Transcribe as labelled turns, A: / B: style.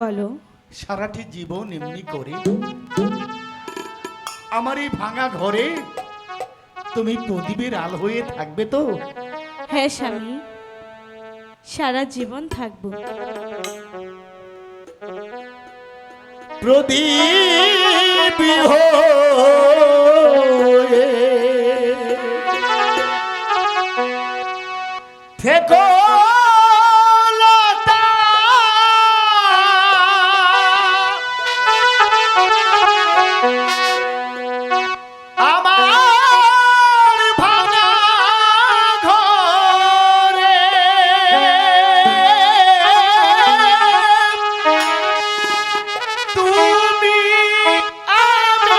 A: বলো।
B: সারাটি জীবন এমনি করে আমার এই ভাঙা ঘরে তুমি প্রদীপের আল হয়ে থাকবে তো?
A: হ্যাঁ স্বামী। সারা জীবন থাকব।
B: প্রদীপ হয়ে তুমি আমি